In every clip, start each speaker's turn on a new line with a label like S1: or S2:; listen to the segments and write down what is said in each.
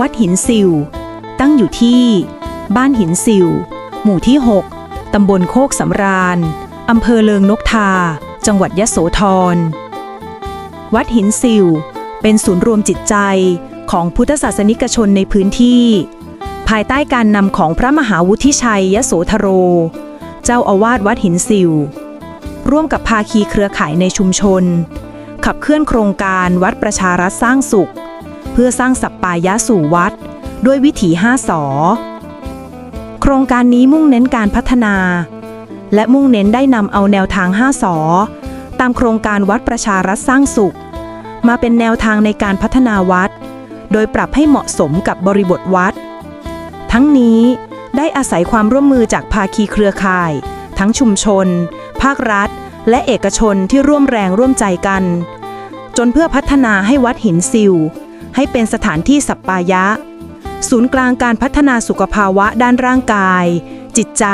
S1: วัดหินสิว ตั้งอยู่ที่ บ้านหินสิว หมู่ที่ 6 ตำบลโคกสำราญ อำเภอเลิงนกทา จังหวัดยะโสธร วัดหินสิว เป็นศูนย์รวมจิตใจของพุทธศาสนิกชนในพื้นที่ ภายใต้การนำของพระมหาวุฒิชัยยโสธโร เจ้าอาวาสวัดหินสิว ร่วมกับภาคีเครือข่ายในชุมชน ขับเคลื่อนโครงการวัดประชารัฐสร้างสุข เพื่อสร้างสัปปายะสู่วัด ด้วยวิถี5สอโครงการนี้มุ่งเน้นการพัฒนา และมุ่งเน้นได้นำเอาแนวทาง5สอตามโครงการวัดประชารัฐสร้างสุข มาเป็นแนวทางในการพัฒนาวัด โดยปรับให้เหมาะสมกับบริบทวัด ทั้งนี้ได้อาศัยความร่วมมือจากภาคีเครือข่าย ทั้งชุมชน ภาครัฐ และเอกชนที่ร่วมแรงร่วมใจกัน จนเพื่อพัฒนาให้วัดหินซิว ให้เป็นสถานที่สัปปายะ ศูนย์กลางการพัฒนาสุขภาวะด้านร่างกาย จิตใจ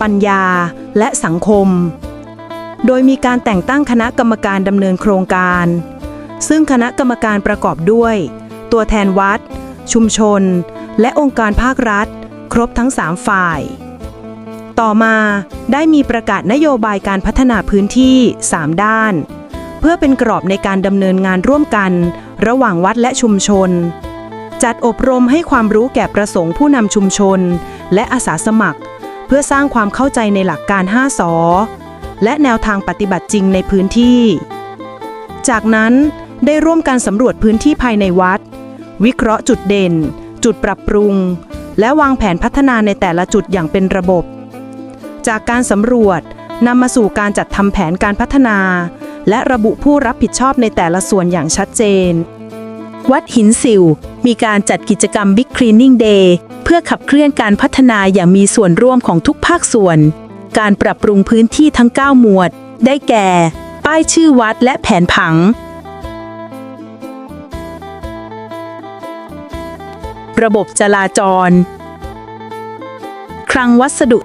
S1: ปัญญา และสังคม โดยมีการแต่งตั้งคณะกรรมการดำเนินโครงการ ซึ่งคณะกรรมการประกอบด้วย ตัวแทนวัด ชุมชน และองค์การภาครัฐ ครบทั้ง 3 ฝ่าย ต่อมาได้มีประกาศนโยบายการพัฒนาพื้นที่ 3 ด้าน เพื่อเป็นกรอบในการดำเนินงานร่วมกัน ระหว่างวัดและชุมชน จัดอบรมให้ความรู้แก่ประสงค์ผู้นำชุมชน และอาสาสมัคร เพื่อสร้างความเข้าใจในหลักการ 5สอและแนวทางปฏิบัติจริงในพื้นที่ จากนั้นได้ร่วมกันสำรวจพื้นที่ภายในวัด วิเคราะห์จุดเด่น จุดปรับปรุง และวางแผนพัฒนาในแต่ละจุดอย่างเป็นระบบ จากการสำรวจนำมาสู่การจัดทำแผนการพัฒนา และระบุผู้รับผิดชอบในแต่ละส่วนอย่างชัดเจน วัดหินสิว มีการจัดกิจกรรม Big Cleaning Day เพื่อขับเคลื่อนการพัฒนาอย่างมีส่วนร่วมของทุกภาคส่วน การปรับปรุงพื้นที่ทั้ง 9 หมวด ได้แก่ ป้ายชื่อวัดและแผนผัง ระบบจราจร คลังวัสดุ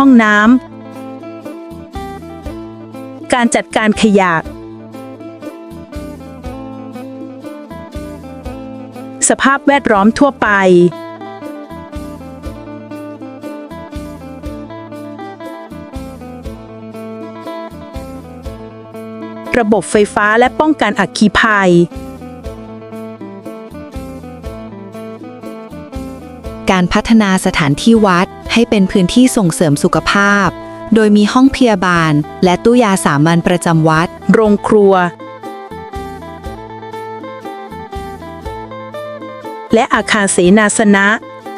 S1: ห้องน้ำ การจัดการขยะ สภาพแวดล้อมทั่วไป ระบบไฟฟ้าและป้องกันอัคคีภัย
S2: การพัฒนาสถานที่วัดให้เป็นพื้นที่ส่งเสริมสุขภาพ โดยมีห้องพยาบาล และตู้ยาสามัญประจำวัด
S1: โรงครัว และอาคารเสนาสนะ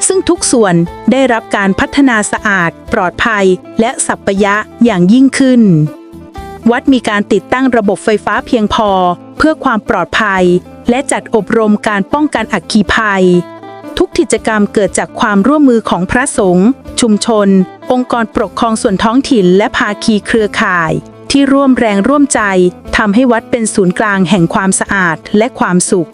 S1: ซึ่งทุกส่วนได้รับการพัฒนาสะอาด ปลอดภัย และสัปปยะอย่างยิ่งขึ้น วัดมีการติดตั้งระบบไฟฟ้าเพียงพอ เพื่อความปลอดภัย และจัดอบรมการป้องกันอัคคีภัย ทุกกิจกรรมเกิดจากความร่วมมือของพระสงฆ์ชุมชน องค์กรปกครองส่วนท้องถิ่น และภาคีเครือข่าย ที่ร่วมแรงร่วมใจทำให้วัดเป็นศูนย์กลางแห่งความสะอาดและความสุข